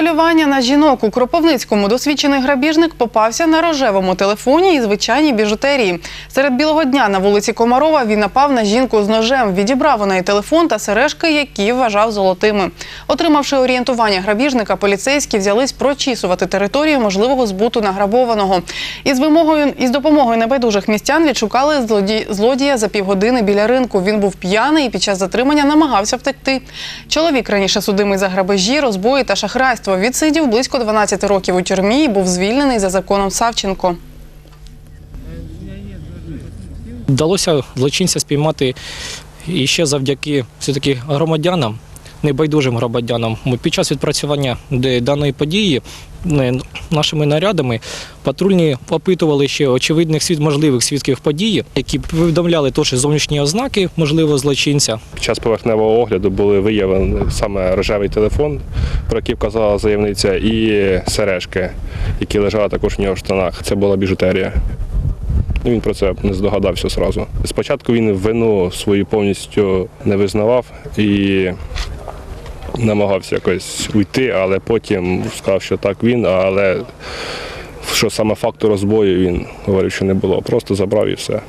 Полювання на жінок у Кропивницькому досвідчений грабіжник попався на рожевому телефоні і звичайній біжутерії. Серед білого дня на вулиці Комарова він напав на жінку з ножем, відібрав у неї телефон та сережки, які вважав золотими. Отримавши орієнтування грабіжника, поліцейські взялись прочісувати територію можливого збуту награбованого. Із вимогою із допомогою небайдужих містян відшукали злоді... злодія за півгодини біля ринку. Він був п'яний і під час затримання намагався втекти. Чоловік раніше судимий за грабежі, розбої та шахрайство. Відсидів близько 12 років у тюрмі і був звільнений за законом Савченко. Вдалося злочинця спіймати ще завдяки громадянам, небайдужим громадянам. Ми Під час відпрацювання даної події е, нашими нарядами патрульні опитували ще очевидних свід, можливих свідків події, які повідомляли теж зовнішні ознаки можливого злочинця. Під час поверхневого огляду були виявлені саме рожевий телефон, про який вказала заявниця, і сережки, які лежали також в нього в штанах. Це була біжутерія. Він про це не здогадався одразу. Спочатку він вину свою повністю не визнавав і намагався якось уйти, але потім сказав, що так він, але що саме факту розбою він говорив, що не було. Просто забрав і все.